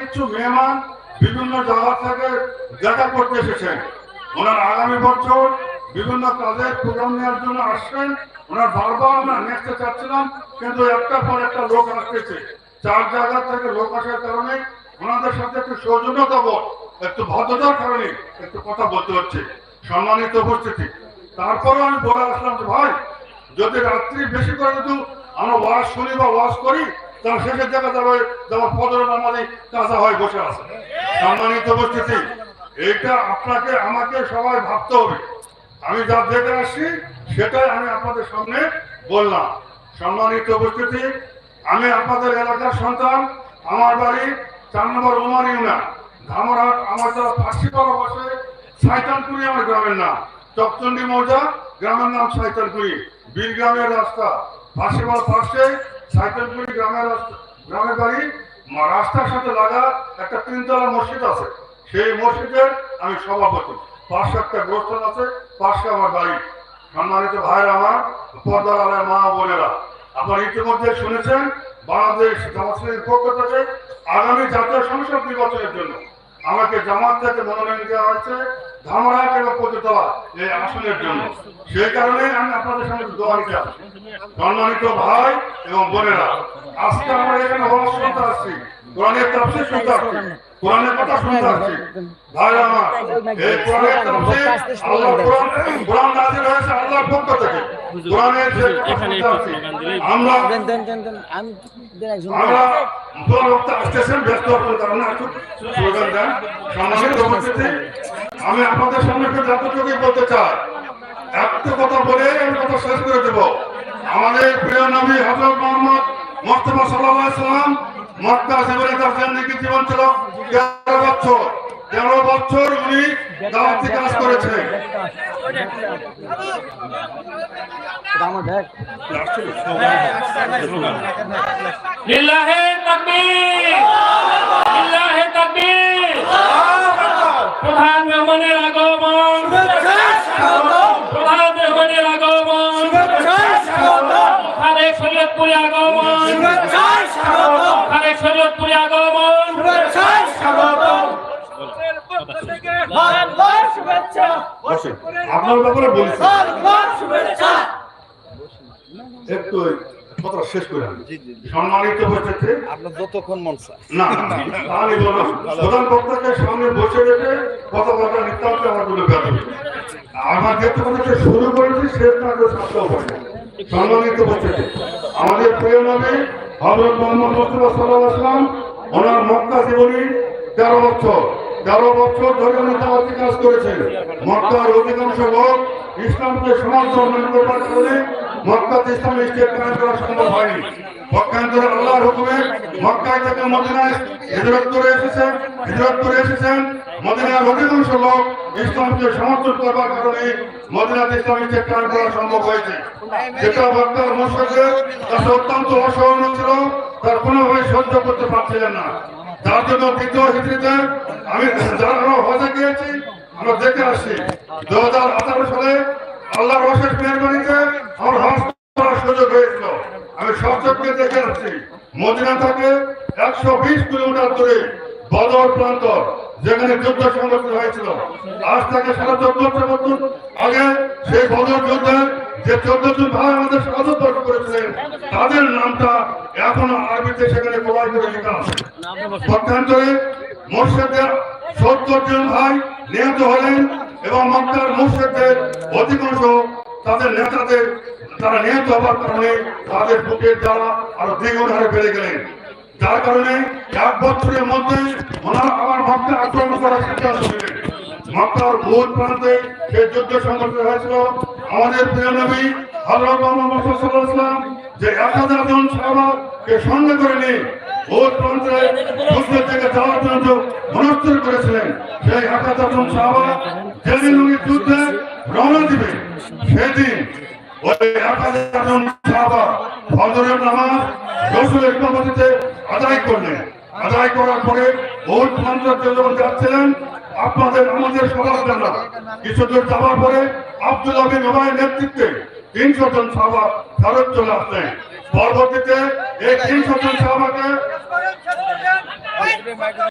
কিছু মেহমান বিভিন্ন জায়গা থেকে দেখা করতে এসেছেন। ওনার আগামী বছর বিভিন্ন কাজের প্রোগ্রাম নেওয়ার জন্য আসছেন। ওনার বারবার আমরা নেক্সটে চাচ্ছিলাম, কিন্তু একটা পর একটা লোক আসতেছে। চার জায়গা থেকে লোক আসার কারণে ওনাদের সাথে একটু সৌজন্যতা বোধ একটু ভদ্রতার কারণে একটু কথা বলতে হচ্ছে, সম্মানিত উপস্থিতি। তারপরে আমি বলে আসলাম যে, ভাই, যদি রাত্রি বেশি করে যদি আমরা ওয়াজ শুনি বা ওয়াজ করি তাহলে শেষের যাবে যেমন কাজা হয়ে বসে আছে। সম্মানিত উপস্থিতি আপনাকে, আমাকে সবাই ভাবতে হবে। আমি যা দেখে আসছি, সেটাই আমি আপনাদের সামনে বললাম। সম্মানিত উপস্থিতি, আমি আপনাদের এলাকার সন্তান, আমার বাড়ি চার নম্বর উমার ইউনিয়ন। ধামরাট আমার যারা ফাঁসিপাড়া বসে সাইতানপুরি আমার গ্রামের নাম। চকচন্ডী মৌজা, গ্রামের নাম সাইতানপুরি বীর গ্রামের রাস্তা। ফাঁসিপাড়া পাশে সাইতানপুরি গ্রামের গ্রামের বাড়ি রাস্তার সাথে লাগা একটা তিনতলা মসজিদ আছে। সেই মসজিদের আমি সভাপতি। পাশে একটা গোস্থান আছে, পাশে আমার বাড়ি। সম্মানিত ভাইরা আমার, পর্দার আলায় মা বোনেরা, আপনারা ইতিমধ্যে শুনেছেন, বাংলাদেশ জামাতের পক্ষ থেকে আগামী জাতীয় সংসদ নির্বাচনের জন্য আমাকে জামাত থেকে মনোনয়ন দেওয়া হয়েছে ধামরাট এবং পতিতলা এই আসনের জন্য। সেই কারণে আমি আপনাদের সঙ্গে দোয়া নিতে আসছি। সম্মানিত ভাই এবং বোনেরা, আজকে আমরা এখানে শুনতে আসছি কোরআনের তাফসীর শুনতে আসছি। কোরআনের কথা শুনতে আসছি। ভাইরা আমার এই কোরআনের তাফসীর আল্লাহ কোরআন কোরআন নাযিল হয়েছে আল্লাহর পক্ষ থেকে। কোরআনের যে কথা আমরা দেন দেন দেন দেন আমি দেন একজন আমরা দোয়া করতে আসতেছেন ব্যস্ত হওয়ার কারণে একটু স্লোগান দেন। সম্মানিত উপস্থিতি আমি আপনাদের সামনে একটু যতটুকুই বলতে চাই একটা কথা বলে আমি কথা শেষ করে দেব। আমাদের প্রিয় নবী হজরত মোহাম্মদ মোস্তফা সাল্লাল্লাহু আলাইহি সাল্লাম মক্কা জীবনে তার জিন্দেগি জীবন ছিল। তেরো বছর। তেরো বছর উনি দাওয়াতি কাজ ব্যাগ লিল্লাহে তাকবীর। লিল্লাহে তাকবীর। প্রধান মেহমানের আগমন। প্রধান মেহমানের আগমন। শরীয়তপুরে আগমন। আপনার ব্যাপারে বলছি। একটু কথা শেষ করে। সম্মানিত আপনার যতক্ষণ মন না আমি প্রধান বক্তাকে সামনে বসে রেখে কথা বলা নিতান্ত আমার কোনো ব্যাপার নেই। আমার যেহেতু কথা শুরু করেছি সম্মানিত আমাদের প্রিয় নবী হজরত মোহাম্মদ মুস্তফা সাল্লাহ আসলাম ওনার মক্কা জীবনী তেরো বছর। তেরো বছর ধরে উনি দাওয়াতি কাজ করেছেন। মক্কার অধিকাংশ লোক ইসলামকে করবার কারণে মক্কাতে ইসলামী স্টেট কায়েম করা সম্ভব হয়নি। করে এসেছেন করে এসেছেন। মদিনার অধিকাংশ কায়েম করা সম্ভব হয়েছে। মক্কার অসহনীয় ছিল, তার কোনোভাবে সহ্য করতে পারছিলেন না। যার জন্য দ্বিতীয় হিসেবে আমি যারা হজে গিয়েছি, আমরা দেখে আসছি। দু হাজার আঠারো সালে আল্লাহর অশেষ মেহরবানিতে আমার হজ সুযোগ হয়েছিল। আমি সব দেখে আসছি। মদিনা থেকে একশো বিশ কিলোমিটার দূরে বদর প্রান্তর, যেখানে যুদ্ধ সংঘর্ষ হয়েছিল। আজ থেকে সাড়ে চোদ্দ বছর আগে সেই বদর যুদ্ধে যে চোদ্দ জন ভাই আমাদের স্বাগত করেছিলেন, তাদের নামটা এখনও আরবিতে সেখানে প্রবাহ করে লেখা আছে। পক্ষান্তরে মোর্শেদের সত্তর জন ভাই নিহত হলেন এবং মক্কার মোর্শেদের অধিকাংশ তাদের নেতাদের, তারা নিহত হওয়ার কারণে তাদের বুকের জ্বালা আরও দ্বিগুণ হারে বেড়ে গেলেন। যার কারণে এক বছরের মধ্যে আবার মক্কা আক্রমণ করার সিদ্ধান্ত নিলেন। মক্কার ভূত প্রান্তে সেই যুদ্ধ সংঘর্ষ হয়েছিল। আমাদের প্রিয় নবী যে এক হাজার জন সাহাবাকে সঙ্গে করে নিয়ে ভূত প্রান্তে যুদ্ধের থেকে যাওয়ার জন্য মনস্থির করেছিলেন। সেই এক হাজার জন সাহাবা যেদিন উনি যুদ্ধে রওনা দিবেন সেদিন ওই এক হাজার জন সাহাবা ফজরের নামাজ আদায় করলেন। আদায় করার পরে ভোট প্রান্তকে যখন যাচ্ছিলেন, আপনাদের আমাদের সবার জন্য কিছু দূর যাওয়ার পরে আব্দুল আবিন ওবায়ের নেতৃত্বে তিনশো জন সভা ফেরত চলে আসলেন। পরবর্তীতে এই তিনশো জন সাহাবাকে